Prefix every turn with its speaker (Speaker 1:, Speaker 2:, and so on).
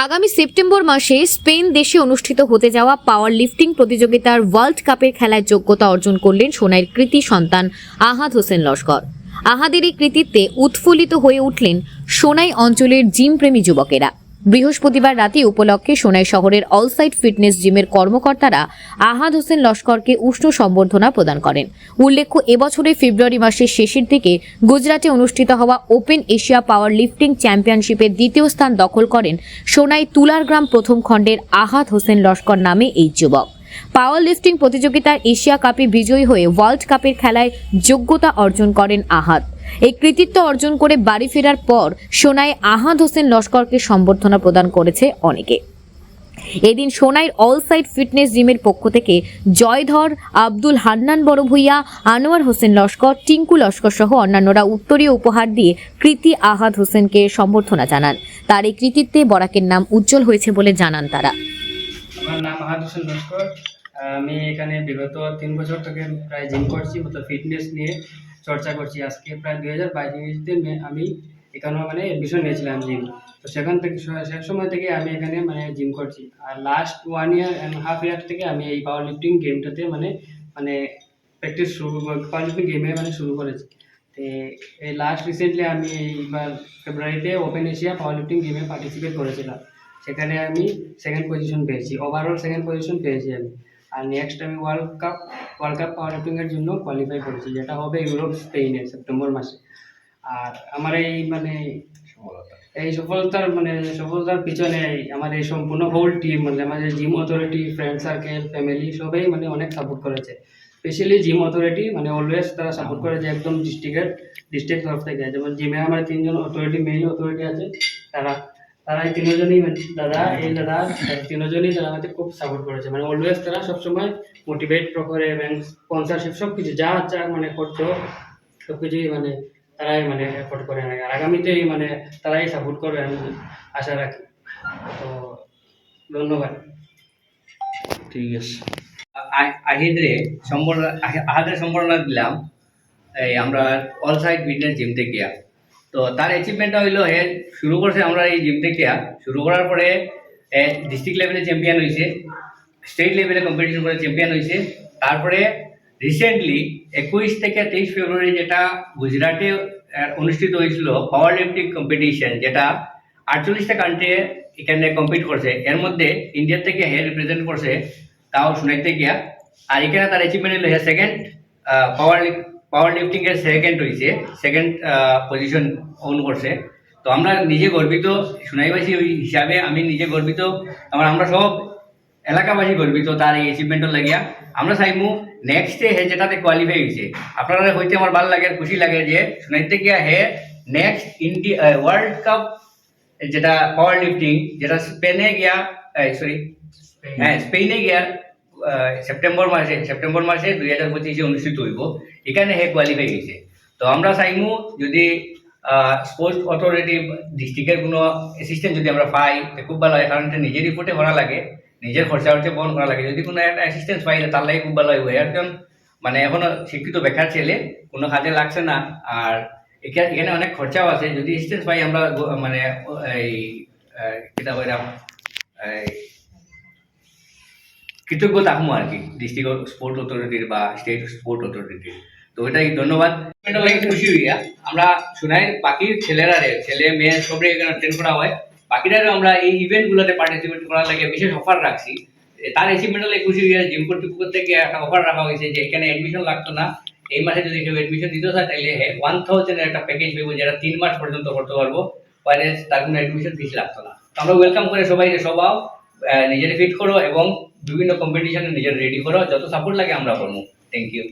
Speaker 1: আগামী সেপ্টেম্বর মাসে স্পেন দেশে অনুষ্ঠিত হতে যাওয়া পাওয়ার লিফটিং প্রতিযোগিতার ওয়ার্ল্ড কাপের খেলায় যোগ্যতা অর্জন করলেন সোনাইয়ের কৃতি সন্তান আহাদ হোসেন লস্কর। আহাদের এই কৃতিত্বে উৎফুল্লিত হয়ে উঠলেন সোনাই অঞ্চলের জিমপ্রেমী যুবকেরা। বৃহস্পতিবার রাতে উপলক্ষে সোনাই শহরের অলসাইড ফিটনেস জিমের কর্মকর্তারা আহাদ হোসেন লস্করকে উষ্ণ সম্বর্ধনা প্রদান করেন। উল্লেখ্য, এবছরে ফেব্রুয়ারি মাসের শেষের দিকে গুজরাটে অনুষ্ঠিত হওয়া ওপেন এশিয়া পাওয়ার লিফটিং চ্যাম্পিয়নশিপের দ্বিতীয় স্থান দখল করেন সোনাই তুলারগ্রাম প্রথম খণ্ডের আহাদ হোসেন লস্কর নামে এই যুবক। পাওয়ার লিফটিং প্রতিযোগিতার এশিয়া কাপে বিজয়ী হয়ে ওয়ার্ল্ড কাপের খেলায় যোগ্যতা অর্জন করেন আহাদ। এই কৃতিত্ব অর্জন করে বাড়ি ফেরার পর সোনাই আহাদ হোসেন লস্করকে সম্বর্ধনা প্রদান করেছে অনেকে। এদিন সোনাইর অল সাইড ফিটনেস জিমের পক্ষ থেকে জয়ধর, আব্দুল হান্নান বড় ভূঁইয়া, আনোয়ার হোসেন লস্কর, টিঙ্কু লস্কর সহ অন্যান্যরা উত্তরীয় উপহার দিয়ে কৃতি আহাদ হোসেনকে সম্বর্ধনা জানান। তার এই কৃতিত্বে বরাকের নাম উজ্জ্বল হয়েছে বলে জানান তারা।
Speaker 2: আমার নাম আহাদ হোসেন লস্কর। আমি এখানে বিগত তিন বছর থেকে প্রায় জিম করছি ফিটনেস নিয়ে। চর্চা করছি আজকে। প্রায় দুই হাজার বাইশতে আমি এখানে মানে এডমিশন নিয়েছিলাম জিম তো সেখান থেকে সে সময় থেকে আমি এখানে মানে জিম করছি। আর last one year and half year থেকে আমি এই পাওয়ার লিফটিং গেমটাতে মানে মানে প্র্যাকটিস শুরু পাওয়ার লিফটিং গেমে মানে শুরু করেছি। তো এই লাস্ট রিসেন্টলি আমি এইবার ফেব্রুয়ারিতে ওপেন এশিয়া পাওয়ার লিফটিং গেমে পার্টিসিপেট করেছিলাম। সেখানে আমি সেকেন্ড পজিশন পেয়েছি। ওভারঅল সেকেন্ড পজিশন পেয়েছি আমি। আর নেক্সট আমি world cup world cup power লিফটিংয়ের জন্য কোয়ালিফাই করেছি যেটা হবে ইউরোপ স্পেনে সেপ্টেম্বর মাসে। আর আমার এই মানে এই সফলতার মানে সফলতার পিছনে আমার এই সম্পূর্ণ হোল টিম মানে আমাদের gym authority friend circle family সবাই মানে অনেক সাপোর্ট করেছে। স্পেশালি জিম অথরিটি মানে অলওয়েজ তারা সাপোর্ট করেছে একদম ডিস্ট্রিক্টের ডিস্ট্রিক্ট তরফ থেকে। যেমন জিমে আমার তিনজন অথরিটি মেইন অথরিটি আছে তারা তারা এই তিনজনই মানে দাদা, এই দাদা তিনজনই তারা আমাদের খুব সাপোর্ট করেছে। মানে অলওয়েজ তারা সবসময় মোটিভেট করে এবং স্পন্সারশিপ সব কিছু যা যা মানে করছ সব কিছুই মানে তারাই মানে এফোর্ড করে আর আগামীতেই মানে তারাই সাপোর্ট করবে আমি আশা রাখি। তো ধন্যবাদ।
Speaker 3: ঠিক আছে।
Speaker 4: আহিদরে সম্বর্ধনা, আহি- আহাদের সম্বর্ধনা দিলাম। এই আমরা অল সাইড ফিটনেস জিম থেকে তো তার অ্যাচিভমেন্টটা হইল হে, শুরু করছে আমরা এই জিম থেকে শুরু করার পরে ডিস্ট্রিক্ট লেভেলে চ্যাম্পিয়ন হয়েছে স্টেট লেভেলে কম্পিটিশন করে চ্যাম্পিয়ন হয়েছে তারপরে রিসেন্টলি একুশ থেকে তেইশ ফেব্রুয়ারি যেটা গুজরাটে অনুষ্ঠিত হয়েছিল পাওয়ার লিফটিং কম্পিটিশন যেটা আটচল্লিশটা কান্ট্রি এখানে কম্পিট করছে। এর মধ্যে ইন্ডিয়া থেকে হে রিপ্রেজেন্ট করছে, তাও শুনাইতে গিয়া। আর এখানে তার অ্যাচিভমেন্ট হলো হে সেকেন্ড পাওয়ার পাওয়ার লিফটিং এর সেকেন্ড হয়েছে সেকেন্ড পজিশন ওন করছে। তো আমরা নিজে গর্বিত সোনাইবাসী ওই হিসাবে আমি নিজে গর্বিত। আমার আমরা সব এলাকাবাসী গর্বিত তার এই অ্যাচিভমেন্টও লাগিয়া। আমরা চাইমু নেক্সটে হে যেটাতে কোয়ালিফাই হয়েছে আপনারা হইতে আমার ভালো লাগে খুশি লাগে যে শুনাইতে গিয়া হে নেক্সট ইন্ডিয়া ওয়ার্ল্ড কাপ যেটা পাওয়ার লিফটিং যেটা স্পেনে গিয়া সরি হ্যাঁ স্পেনে গিয়া সেপ্টেম্বর মাসে সেপ্টেম্বর মাসে দুই হাজার পঁচিশে অনুষ্ঠিত হইব। এখানে হে কোয়ালিফাই হয়েছে তো আমরা চাইমু যদি স্পোর্টস অথরিটি ডিস্ট্রিক্টের কোনো অ্যাসিস্ট্যান্ট যদি আমরা পাই খুব ভালো হয় কারণ নিজের রিপোর্টে করা লাগে নিজের খরচা খরচা বহন করা লাগে। যদি কোনো একটা অ্যাসিস্ট্যান্ট পাই তার লাগে খুব ভালো হইব একজন মানে এখনও শিক্ষিত বেকার ছেলে কোনো কাজে লাগছে না। আর এখা- এখানে অনেক খরচাও আছে। যদি অ্যাসিস্ট্যান্ট পাই আমরা মানে এই আহ, এই কৃতজ্ঞ থাকব আর কি ডিস্ট্রিক্ট স্পোর্ট অথরিটির বা স্টেট স্পোর্ট অথরিটির তো এটাই ধন্যবাদ। খুশি হইয়া আমরা শুনাই, বাকি ছেলেরা রে ছেলে, মেয়ে, সবরে এখানে ট্রেন করা হয়। বাকিরাও আমরা এই ইভেন্টগুলোতে পার্টিসিপেট করার লাগে, বিশেষ অফার রাখছি। তার অ্যাচিভমেন্ট লাগে খুশি হইয়া জিম কর্তৃপক্ষ থেকে একটা অফার রাখা হয়েছে যে এখানে অ্যাডমিশন লাগতো না। এই মাসে যদি কেউ অ্যাডমিশন দিতে চায় তাহলে ওয়ান থাউজেন্ডের একটা প্যাকেজ পেব যেটা তিন মাস পর্যন্ত করতে পারব। পরে তার কোনো অ্যাডমিশন ফিস লাগতো না। আমরা ওয়েলকাম করে সবাই সবাও নিজের ফিট করো এবং বিভিন্ন কম্পিটিশনে নিজের রেডি করো যত সাপোর্ট লাগে আমরা করব। Thank you